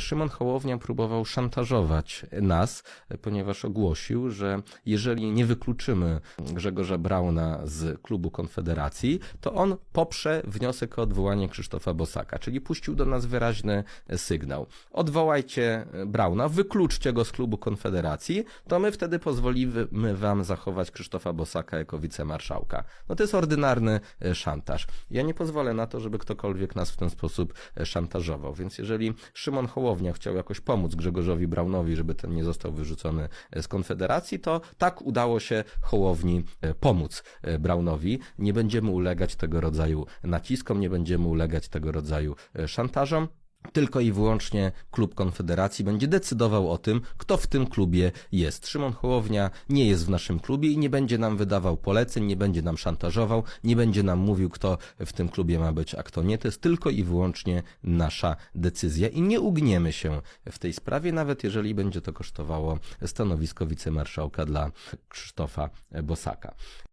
Szymon Hołownia próbował szantażować nas, ponieważ ogłosił, że jeżeli nie wykluczymy Grzegorza Brauna z klubu Konfederacji, to on poprze wniosek o odwołanie Krzysztofa Bosaka, czyli puścił do nas wyraźny sygnał. Odwołajcie Brauna, wykluczcie go z klubu Konfederacji, to my wtedy pozwolimy wam zachować Krzysztofa Bosaka jako wicemarszałka. No to jest ordynarny e, szantaż. Ja nie pozwolę na to, żeby ktokolwiek nas w ten sposób e, szantażował. Więc jeżeli Szymon Hołownia chciał jakoś pomóc Grzegorzowi Braunowi, żeby ten nie został wyrzucony e, z Konfederacji, to tak udało się Hołowni e, pomóc e, Braunowi. Nie będziemy ulegać tego rodzaju naciskom, nie będziemy ulegać tego rodzaju szantażom. Tylko i wyłącznie klub Konfederacji będzie decydował o tym, kto w tym klubie jest. Szymon Hołownia nie jest w naszym klubie i nie będzie nam wydawał poleceń, nie będzie nam szantażował, nie będzie nam mówił, kto w tym klubie ma być, a kto nie. To jest tylko i wyłącznie nasza decyzja i nie ugniemy się w tej sprawie, nawet jeżeli będzie to kosztowało stanowisko wicemarszałka dla Krzysztofa Bosaka.